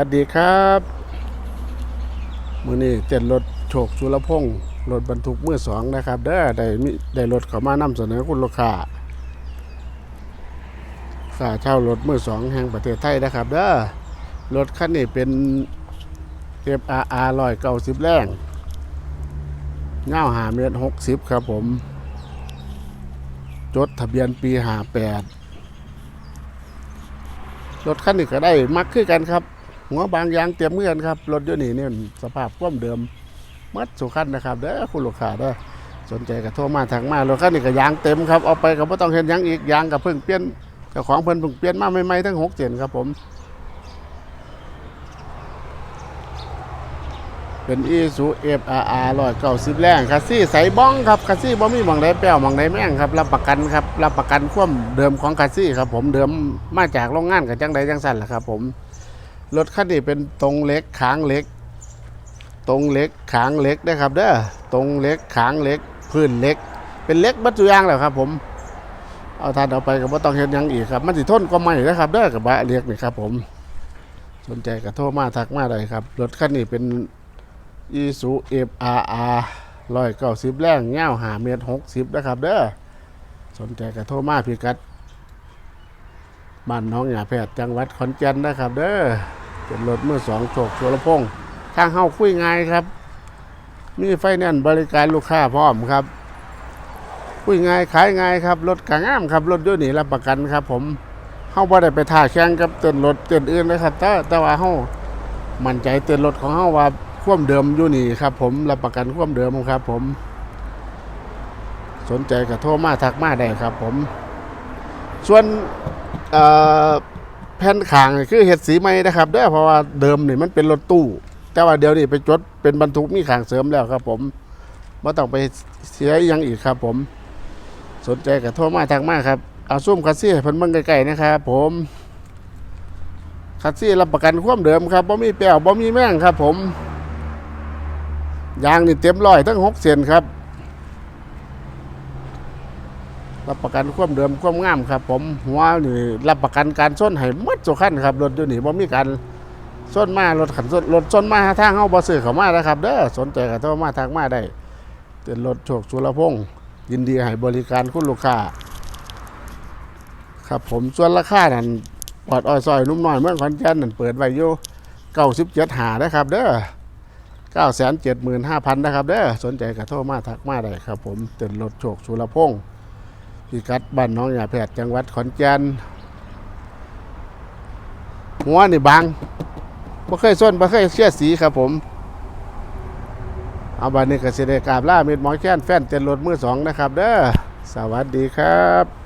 สวัสดีครับมือนี้เจ็ดรถโฉกสุรพงษ์รถบรรทุกมือสองนะครับเด้อได้มีได้รถเขามานำเสนอคุณลูกค้าค่าเช่ารถมือสองแห่งประเทศไทยนะครับเด้อรถคันนี้เป็นเก็บอาอาร้อยเก้าสิบแรงเงาหาเมตรหกสิบครับผม จดทะเบียนปีหาแปดรถคันนี้ก็ได้มักขึ้นกันครับ หัวบางยางเตรียมเงื่อนครับ รถยนนี่เนี่ยสภาพความเดิมมัดสุขันนะครับเด้อคุณลูกค้าเด้อสนใจก็โทรมาทางมารถคันนี้ก็ยางเต็มครับเอาไปก็บ่ต้องเห็นยังอีกยางกับเพิ่งเปลี่ยนเจ้าของเพิ่นเพิ่งเปลี่ยนมาใหม่ๆทั้งหกเจนครับผม เป็นอีซูเอฟอาร์อาร์ร้อยเก้าสิบแรงคัสซี่ใสบ้องครับคัสซี่บ่มีมองใดแป้วมองใดแม่งครับรับประกันครับรับประกันความเดิมของคัสซี่ครับผมเดิมมาจากโรงงานกับจังใดจังสั่นแหละครับผม รถคันนี้เป็นตรงเล็กขางเล็ก ตรงเล็กขางเล็กนะครับเด้อตรงเล็กขางเล็ก พื้นเล็ก เป็นเล็กบัตจุยางแล้วครับ ผมเอาทานเอาไปก็บ่ต้องเฮ็ดหยังอีกครับ มันสิทนก็ไม่นะครับเด้อกับบะเรียกนี่ครับ ผม สนใจก็โทรมาทักมาได้ครับรถคันนี้เป็นอีซูเอฟอาร์อาร์ร้อยเก้าสิบแรงเงาวหาเมตรหกสิบนะครับ เด้อสนใจก็โทรมาพิกัดบ้านน้องหยาแพทย์จังหวัดขอนแก่นนะครับ เด้อ เป็นรถเมื่อสองโฉกชัวรพงษ์ทางเข้าคุยง่ายครับ มีไฟแนนซ์บริการลูกค้าพร้อมครับ คุยง่ายขายง่ายครับ รถกางามครับ รถยนต์นี่รับประกันครับ ผมเข้าบ่ได้ไปท่าแข่งกับเต้นรถเต้นอื่นนะครับ แต่แต่ว่าเข้ามั่นใจเต้นรถของเข้าว่าความเดิมอยู่นี่ครับ ผมรับประกันความเดิมครับ ผม สนใจก็โทรมาทักมาได้ครับ ผม ส่วนเอ่อ แผ่นขางนี่คือเห็ดสีไหมนะครับเด้อเพราะว่าเดิมนี่มันเป็นรถตู้ แต่ว่าเดี๋ยวนี้ไปจดเป็นบรรทุกมีขางเสริมแล้วครับ ผมไม่ต้องไปเสียยังอีกครับ ผม สนใจก็โทรมาทักมาครับเอาซุ่มคัสซี่ให้เพิ่นเบิ่งใกล้ๆนะครับผมคัสซี่รับประกันความเดิมครับบ่มีแป้วบ่มีแม่งครับ ผมยางนี่เต็มร้อยทั้งหกเซนครับ รับประกันความเดิมความงามครับ ผมหัวนี่รับประกันการส้นให้มัดสุขันครับรถอยู่นี่บ่มีการส้นมารถขันส้นรถส้นมาทางเฮาบ่ซื้อเข้ามานะครับ เด้อสนใจก็โทรมาทางมาได้เป็นรถโชคสุรพงษ์ยินดีให้บริการคุณลูกค้าครับผมส่วนราคานั่นปอดอ้อยซอยนุ่มน้อยเมื่องขอนแก่นนั่นเปิดไว้อยู่97หานะครับ เด้อ9 7 5 0 0 0นเจ็ดหมื่นห้าพันนะครับ เด้อสนใจก็โทรมาทักมาได้ครับ ผมเต็นรถโชคสุรพงษ์ พิกัดบ้านน้องยาแพทย์จังหวัดขอนแก่นหัวนี่บางบ่เคยส้นบ่เคยเสียสีครับผม เอาบันนี้ก็สิได้กราบล่าเม็ดหมอแค้นแฟนเต็นรถมือสองนะครับ เด้อสวัสดีครับ